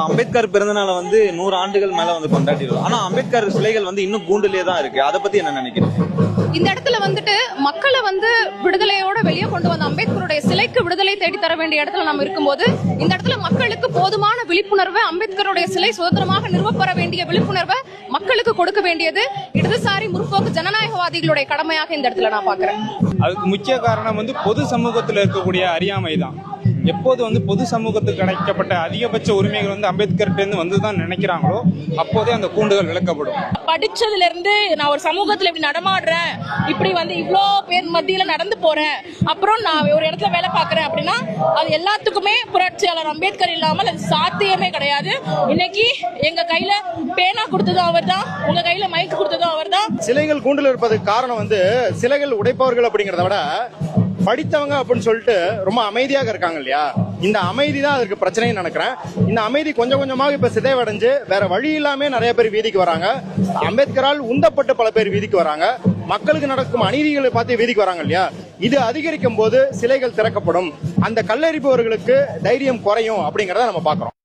அம்பேத்கர் பிறந்தநாளை வந்து நூறு ஆண்டுகள் மேல வந்து கொண்டாடிடுவோம் ஆனா அம்பேத்கர் சிலைகள் வந்து இன்னும் கூண்டுலயே தான் இருக்கு. அதை பத்தி என்ன நினைக்கிறீங்க? இந்த இடத்துல வந்துட்டு மக்களை வந்து விடுதலையோட வெளியே கொண்டு வந்த அம்பேத்கருடைய சிலைக்கு விடுதலை தேடி தர வேண்டிய இடத்துல நம்ம இருக்கும்போது இந்த இடத்துல மக்களுக்கு போதுமான விழிப்புணர்வை அம்பேத்கருடைய சிலை சுதந்திரமாக நிறுவப்பெற வேண்டிய விழிப்புணர்வை மக்களுக்கு கொடுக்க வேண்டியது இடதுசாரி முற்போக்கு ஜனநாயகவாதிகளுடைய கடமையாக இந்த இடத்துல நான் பாக்குறேன் அதுக்கு முக்கிய காரணம் வந்து பொது சமூகத்தில் இருக்கக்கூடிய அறியாமை தான் எப்போது வந்து பொது சமூகத்துக்கு கிடைக்கப்பட்ட அதிகபட்ச உரிமைகள் வந்து அம்பேத்கர்ட்ட இருந்து வந்து தான் நினைக்கிறாங்களோ அப்போதே அந்த கூண்டுகள் விளக்கப்படும். படிச்சதுல இருந்து நான் ஒரு சமூகத்துல இப்படி நடமாடுறேன் இப்படி வந்து இவ்வளோ பேர் மத்தியில நடந்து போறேன் அப்புறம் நான் ஒரு இடத்துல வேலை பார்க்கறேன் அப்படின்னா அது எல்லாத்துக்குமே புரட்சியாளர் அம்பேத்கர் இல்லாமல் அது சாத்தியமே கிடையாது. இன்னைக்கு எங்க கையில பேனா கொடுத்ததும் அவர் தான் உங்க கையில மைக் கொடுத்ததும் அவர் தான் சிலைகள் கூண்டில் இருப்பதுக்கு காரணம் வந்து சிலைகள் உடைப்பவர்கள் அப்படிங்கறத விட படித்தவங்க அப்படின்னு சொல்லிட்டு ரொம்ப அமைதியாக இருக்காங்க இல்லையா? இந்த அமைதி தான் அதுக்கு பிரச்சனைன்னு நினைக்கிறேன். இந்த அமைதி கொஞ்சம் கொஞ்சமாக இப்ப சிதைவடைஞ்சு வேற வழி இல்லாம நிறைய பேர் வீதிக்கு வராங்க. அம்பேத்கரால் உந்தப்பட்டு பல பேர் வீதிக்கு வராங்க. மக்களுக்கு நடக்கும் அநீதிகளை பார்த்து வீதிக்கு வராங்க இல்லையா? இது அதிகரிக்கும் போது சிலைகள் திறக்கப்படும். அந்த கல்லறிப்பவர்களுக்கு தைரியம் குறையும் அப்படிங்கறத நம்ம பாக்குறோம்